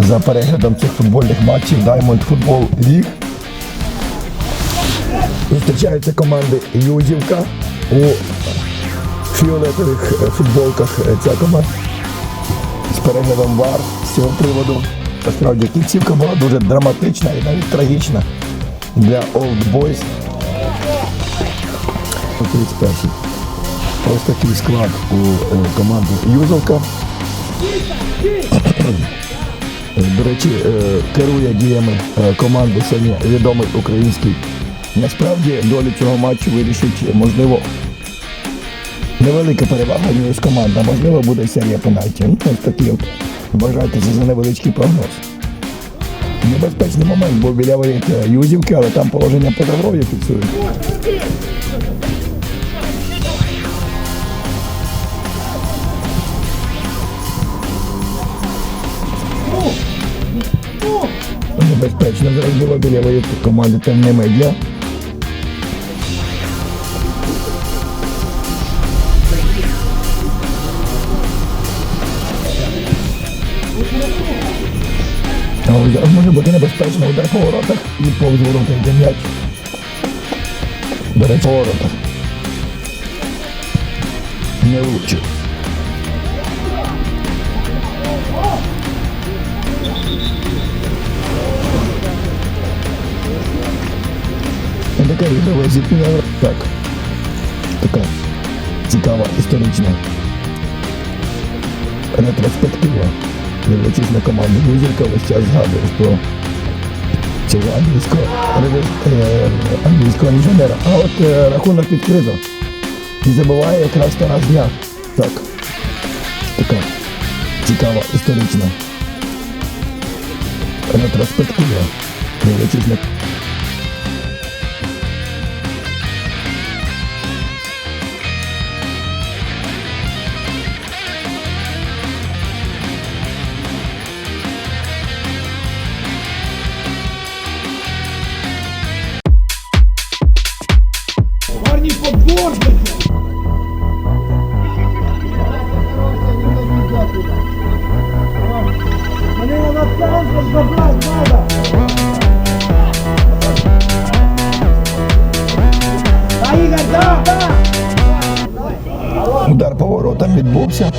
За переглядом цих футбольних матчів Diamond Football League зустрічаються команди Юзівка у фіолетових футболках ця команда з переглядом вар з цього приводу. Насправді кінцівка була дуже драматична і навіть трагічна для Old Boys. У 31 Ось такий склад у е, команди Юзовка. До речі, е, керує діями е, команди сьогодні відомий український. Насправді долю цього матчу вирішить, можливо, невелика перевага ніж команда, можливо, буде серія пенальтів. Ну, ось такий от. Вважайте за невеличкий прогноз. Небезпечний момент був біля воріт е, Юзівки, але там положення по грою фіксують. Небезпечно зараз було біля воріт команди темне медіа. А ось зараз може бути небезпечно удар по воротах і повз ворота йде м'яч. До по воротах. Не влучив. Така відео зіткнення. Так. Така цікава історична ретроспектива. Дивлячись на команду Гузівка, весь час згадуєш про цього англійського, англійського інженера. А от е, рахунок відкрито. І забуває якраз Тарас Дня. Так. Така цікава історична ретроспектива. Дивлячись на відбувся.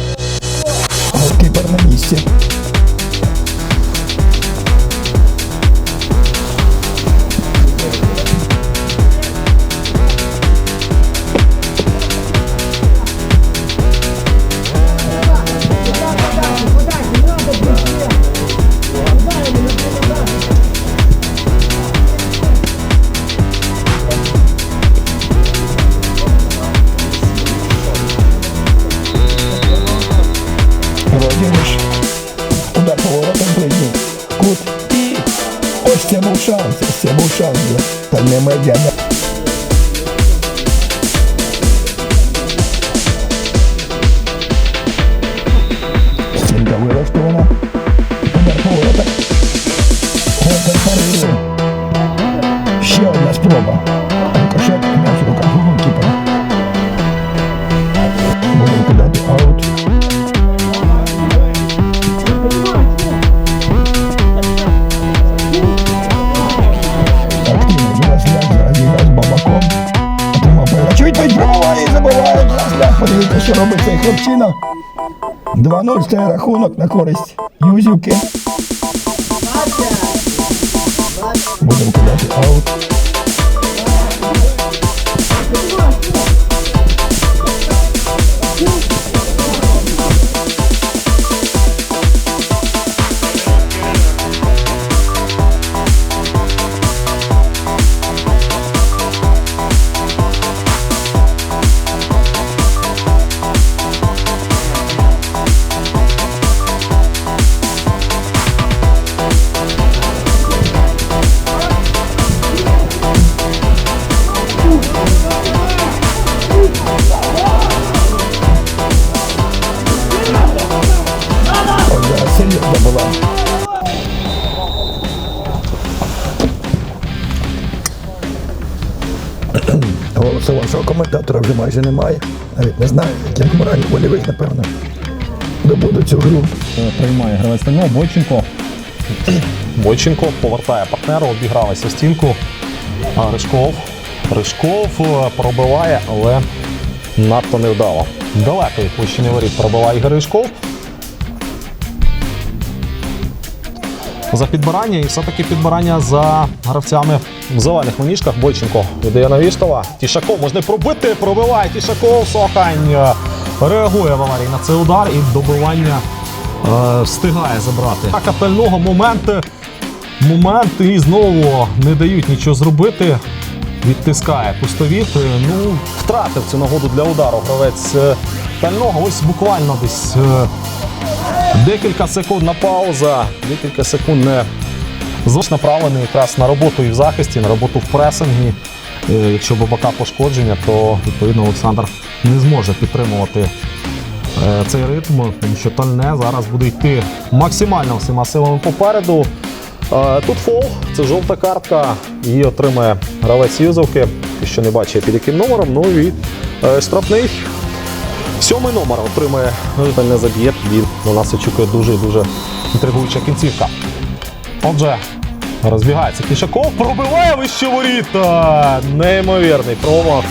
Ось chance, був шанс. chance. це був шанс. Та пробиває і забиває. Подивіться, що робить цей хлопчина. 2-0 стає рахунок на користь Юзівки. Будемо кидати аут. Вашого коментатора вже майже немає. Навіть не знаю, яким морально вольових, напевно, добудуть цю гру. Е, приймає гравець Стального, Бойченко. Бойченко повертає партнера, обігралася стінку. А Ришков. Ришков е, пробиває, але надто невдало. Далеко від площини воріт пробиває Ігор Ришков. За підбирання і все-таки підбирання за гравцями в зелених маніжках. Бойченко віддає на Віштова. Тішаков можна пробити, пробиває Тішаков. Сохань е, реагує Валерій на цей удар і добивання е, встигає забрати. А капельного моменти, момент і знову не дають нічого зробити. Відтискає пустовіт. Е, Ну, втратив цю нагоду для удару гравець е, Тального. Ось буквально десь. Декілька секундна пауза, декілька секунд не злоч направлений якраз на роботу і в захисті, на роботу в пресингі. Е, Якщо Бабака пошкодження, то відповідно Олександр не зможе підтримувати е, цей ритм, тому що Тальне зараз буде йти максимально всіма силами попереду. Е, Тут фол, це жовта картка, її отримає гравець Юзовки, що не бачить під яким номером. Ну і штрафний Сьомий номер отримує не заб'є. Він на нас очікує дуже дуже інтригуюча кінцівка. Отже, розбігається Кішаков, пробиває вище воріт. Неймовірний промах.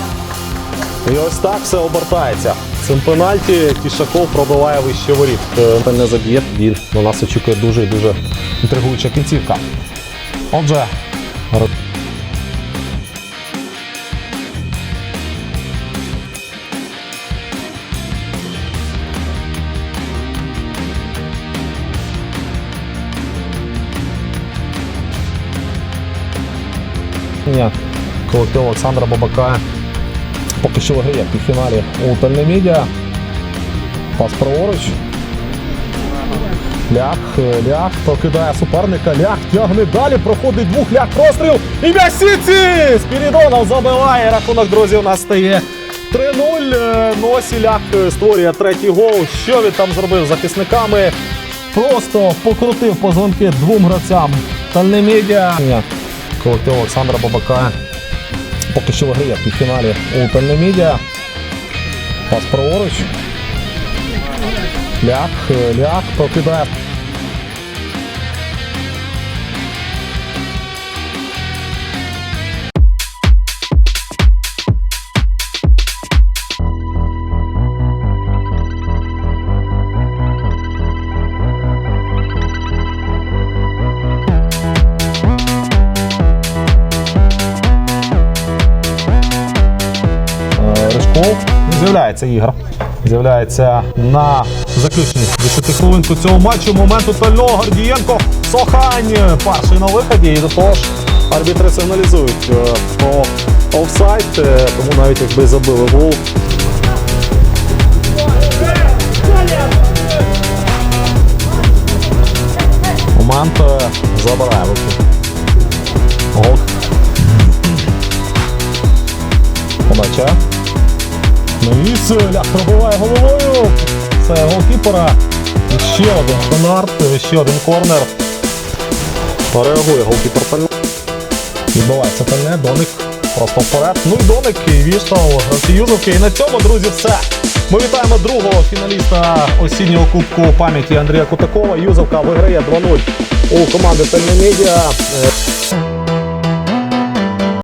І ось так все обертається. Цим пенальті Кішаков пробиває вище воріт. Не заб'є. Він на нас очікує дуже дуже інтригуюча кінцівка. Отже, Ні, колектив Олександра Бабака поки що виграє в півфіналі у Тельнемідіа. Пас праворуч. Лях, е, лях прокидає суперника. Лях тягне далі, проходить двох лях простріл. І м'яч Сіці! Спірідонов забиває. Рахунок друзів у нас стає 3-0. Е, Носі лях е, створює третій гол. Що він там зробив захисниками? Просто покрутив позвонки двом гравцям. Тальнемедіа. Ні. Колектив Олександра Бабака поки що виграє в півфіналі у Тальнемідіа. Пас праворуч. Ляк, лях прокидає. З'являється ігор. З'являється на заключній 10 хвилинку цього матчу. Моменту Тального Гордієнко. Сохань. Перший на виході. І до того ж арбітри сигналізують е, про офсайд. е, Тому навіть якби забили гол. Момент е, забирає. Гол. Подача. Навіс, ляк пробиває головою. Це голкіпера. І ще один пенарт, ще один корнер. Реагує голкіпер Тальне. Відбувається Тальне, Доник просто вперед. Ну і Доник, і Віштов, Юзовки. І на цьому, друзі, все. Ми вітаємо другого фіналіста осіннього кубку пам'яті Андрія Кутакова. Юзовка виграє 2-0 у команди Тальне Медіа.